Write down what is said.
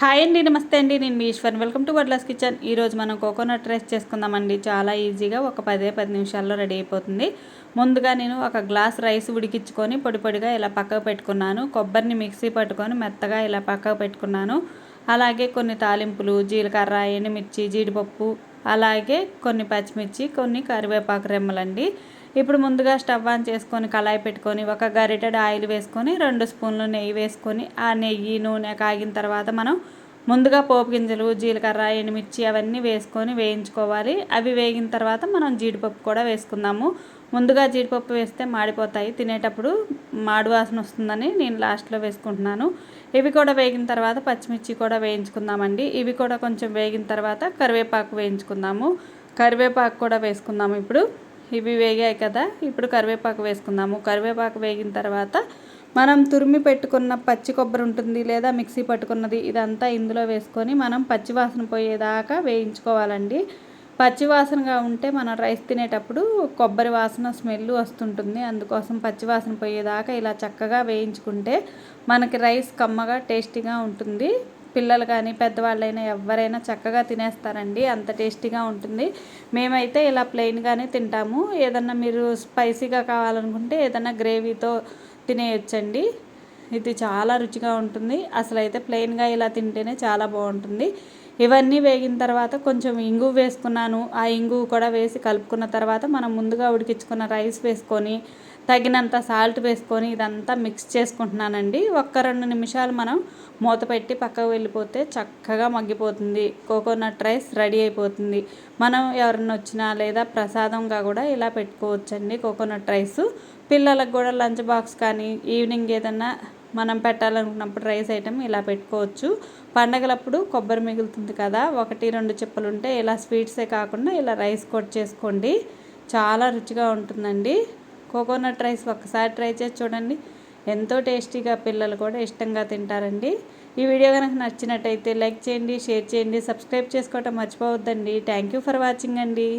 Hi అండి నమస్తే అండి. నేను మీ Eshwar. Welcome to Vadla's kitchen ఈరోజు మనం కోకోనట్ రైస్ చేసుకుందామండి. చాలా ఈజీగా ఒక పదే పది నిమిషాల్లో రెడీ అయిపోతుంది. ముందుగా నేను ఒక గ్లాస్ రైస్ ఉడికించుకొని పొడి పొడిగా ఇలా పక్కకు పెట్టుకున్నాను. కొబ్బరిని మిక్సీ పట్టుకొని మెత్తగా ఇలా పక్కకు పెట్టుకున్నాను. అలాగే కొన్ని తాలింపులు జీలకర్ర ఎండుమిర్చి జీడిపప్పు అలాగే కొన్ని పచ్చిమిర్చి కొన్ని కరివేపాకు రెమ్మలండి. ఇప్పుడు ముందుగా స్టవ్ ఆన్ చేసుకొని కళాయి పెట్టుకొని ఒక గరిటెడ్ ఆయిల్ వేసుకొని రెండు స్పూన్లు నెయ్యి వేసుకొని ఆ నెయ్యి నూనె కాగిన తర్వాత మనం ముందుగా పోపు గింజలు జీలకర్ర ఎండుమిర్చి అవన్నీ వేసుకొని వేయించుకోవాలి. అవి వేగిన తర్వాత మనం జీడిపప్పు కూడా వేసుకుందాము. ముందుగా జీడిపప్పు వేస్తే మాడిపోతాయి. తినేటప్పుడు మాడు వాసన వస్తుందని నేను లాస్ట్లో వేసుకుంటున్నాను. ఇవి కూడా వేగిన తర్వాత పచ్చిమిర్చి కూడా వేయించుకుందామండి. ఇవి కూడా కొంచెం వేగిన తర్వాత కరివేపాకు వేయించుకుందాము. కరివేపాకు కూడా వేసుకుందాము ఇప్పుడు. ఇవి వేగాయి కదా. ఇప్పుడు కరివేపాకు వేసుకుందాము. కరివేపాకు వేగిన తర్వాత మనం తురిమి పెట్టుకున్న పచ్చి కొబ్బరి ఉంటుంది లేదా మిక్సీ పట్టుకున్నది ఇదంతా ఇందులో వేసుకొని మనం పచ్చివాసన పోయేదాకా వేయించుకోవాలండి. పచ్చివాసనగా ఉంటే మనం రైస్ తినేటప్పుడు కొబ్బరి వాసన స్మెల్ వస్తుంటుంది. అందుకోసం పచ్చివాసన పోయేదాకా ఇలా చక్కగా వేయించుకుంటే మనకి రైస్ కమ్మగా టేస్టీగా ఉంటుంది. పిల్లలు కానీ పెద్దవాళ్ళైనా ఎవరైనా చక్కగా తినేస్తారండి. అంత టేస్టీగా ఉంటుంది. మేమైతే ఇలా ప్లెయిన్గానే తింటాము. ఏదన్నా మీరు స్పైసీగా కావాలనుకుంటే ఏదన్నా గ్రేవీతో తినేయచ్చండి. ఇది చాలా రుచిగా ఉంటుంది. అసలు అయితే ప్లెయిన్గా ఇలా తింటేనే చాలా బాగుంటుంది. ఇవన్నీ వేగిన తర్వాత కొంచెం ఇంగు వేసుకున్నాను. ఆ ఇంగు కూడా వేసి కలుపుకున్న తర్వాత మనం ముందుగా ఉడికించుకున్న రైస్ వేసుకొని తగినంత సాల్ట్ వేసుకొని ఇదంతా మిక్స్ చేసుకుంటున్నానండి. ఒక్క రెండు నిమిషాలు మనం మూత పెట్టి పక్కకు వెళ్ళిపోతే చక్కగా మగ్గిపోతుంది. కోకోనట్ రైస్ రెడీ అయిపోతుంది. మనం ఎవరన్నా వచ్చినా లేదా ప్రసాదంగా కూడా ఇలా పెట్టుకోవచ్చండి కోకోనట్ రైస్. పిల్లలకు కూడా లంచ్ బాక్స్ కానీ ఈవినింగ్ ఏదన్నా మనం పెట్టాలనుకున్నప్పుడు రైస్ ఐటెం ఇలా పెట్టుకోవచ్చు. పండగలప్పుడు కొబ్బరి మిగులుతుంది కదా ఒకటి రెండు చిప్పలు ఉంటే ఇలా స్వీట్సే కాకుండా ఇలా రైస్ కొట్ చేసుకోండి. చాలా రుచిగా ఉంటుందండి. కోకోనట్ రైస్ ఒక్కసారి ట్రై చేసి చూడండి. ఎంతో టేస్టీగా పిల్లలు కూడా ఇష్టంగా తింటారండి. ఈ వీడియో కనుక నచ్చినట్టయితే లైక్ చేయండి షేర్ చేయండి సబ్స్క్రైబ్ చేసుకోవటం మర్చిపోవద్దండి. థ్యాంక్ యూ ఫర్ వాచింగ్ అండి.